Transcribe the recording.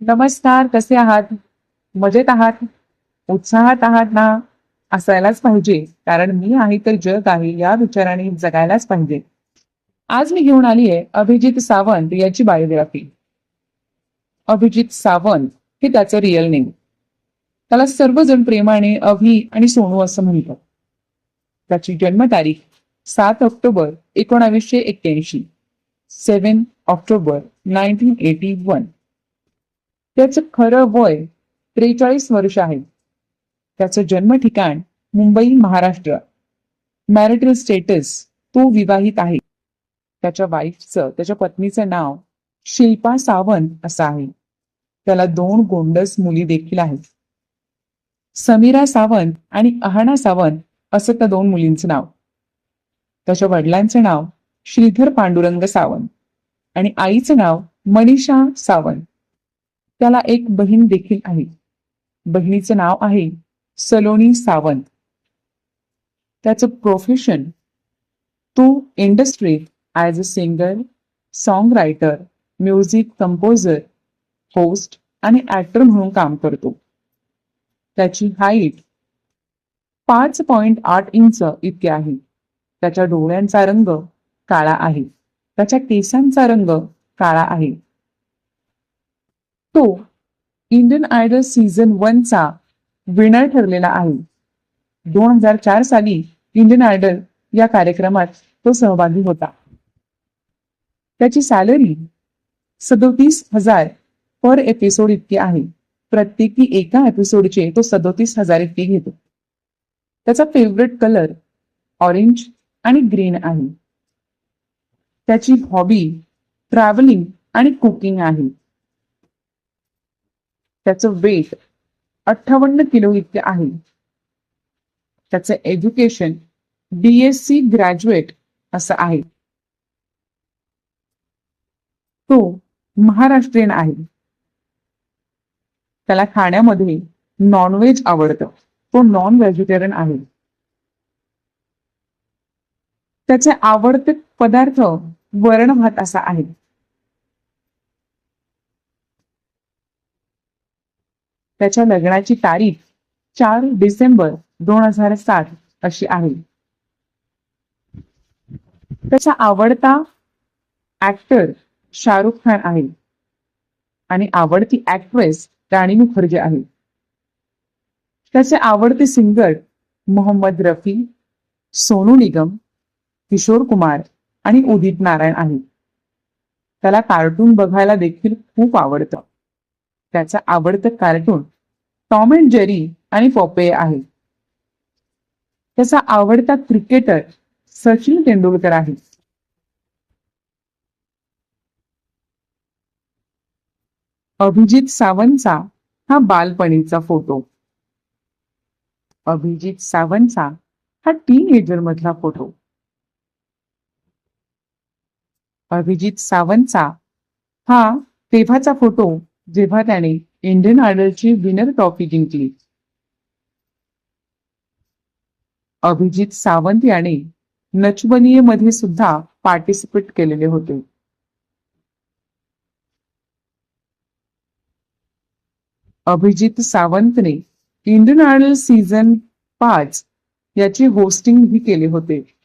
नमस्कार कसे आहात? मजेत आहात? उत्साहात आहात ना? असायलाच पाहिजे कारण मी आहे तर जग आहे या विचाराने जगायलाच पाहिजे. आज मी घेऊन आली आहे अभिजित सावंत याची बायोग्राफी. अभिजित सावंत हे त्याचं रिअल नेम त्याला सर्वजण प्रेमाने अभि आणि सोनू असं म्हणतात. त्याची जन्मतारीख सात ऑक्टोबर एकोणावीसशे एक्क्याऐंशी. Seven October nineteen eighty one. त्याचं खरं वय त्रेचाळीस वर्ष आहे. त्याचं जन्म ठिकाण मुंबई महाराष्ट्र. मॅरिटल स्टेटस तो विवाहित आहे. त्याच्या वाईफचं त्याच्या पत्नीचं नाव शिल्पा सावंत असं आहे. त्याला दोन गोंडस मुली देखील आहेत. समीरा सावंत आणि अहाना सावंत असं त्या दोन मुलींचं नाव. त्याच्या वडिलांचं नाव श्रीधर पांडुरंग सावंत आणि आईचं नाव मनीषा सावंत. त्याला एक बहीण देखील आहे. बहिणीचं नाव आहे सलोनी सावंत. त्याचं प्रोफेशन तो इंडस्ट्रीत as a singer song writer music composer host आणि ऍक्टर म्हणून काम करतो. त्याची हाईट पाच पॉइंट आठ इंच इतके आहे. त्याच्या डोळ्यांचा रंग काळा आहे. त्याच्या केसांचा रंग काळा आहे. तो इंडियन आयडल सीझन वनचा विनर ठरलेला आहे. दोन हजार चार साली इंडियन आयडल या कार्यक्रमात तो सहभागी होता. त्याची सॅलरी सदोतीस हजार पर एपिसोड इतकी आहे. प्रत्येकी एका एपिसोडचे तो सदोतीस हजार इतकी घेतो. त्याचा फेवरेट कलर ऑरेंज आणि ग्रीन आहे. त्याची हॉबी ट्रॅव्हलिंग आणि कुकिंग आहे. त्याचं वेट अठ्ठावन्न किलो इतके आहे. त्याचं एज्युकेशन बीएससी ग्रॅज्युएट असं आहे. तो महाराष्ट्रीयन आहे. त्याला खाण्यामध्ये नॉनव्हेज आवडतं. तो नॉन व्हेजिटेरियन आहे. त्याचे आवडते पदार्थ वरण भात असा आहे. त्याच्या लग्नाची तारीख चार डिसेंबर दोन हजार सात अशी आहे. त्याचा आवडता ऍक्टर शाहरुख खान आहे. आणि आवडती ऍक्ट्रेस राणी मुखर्जी आहे. त्याचे आवडते सिंगर मोहम्मद रफी सोनू निगम किशोर कुमार आणि उदित नारायण आहे. त्याला कार्टून बघायला देखील खूप आवडतं. त्याचं आवडतं कार्टून टॉम अँड जेरी आणि पॉपे आहे. त्याचा आवडता क्रिकेटर सचिन तेंडुलकर आहे. अभिजित सावंतचा हा बालपणीचा फोटो. अभिजित सावंतचा हा टीन एजर मधला फोटो. अभिजित सावंतचा हा तेव्हाचा फोटो जेव्हा त्याने इंडियन आयडलची विनर ट्रॉफी जिंकली. अभिजित सावंत याने नचबनीयमध्ये सुद्धा पार्टिसिपेट केलेले होते. अभिजित सावंतने इंडियन आयडल सीझन पाच याचे होस्टिंग ही केले होते.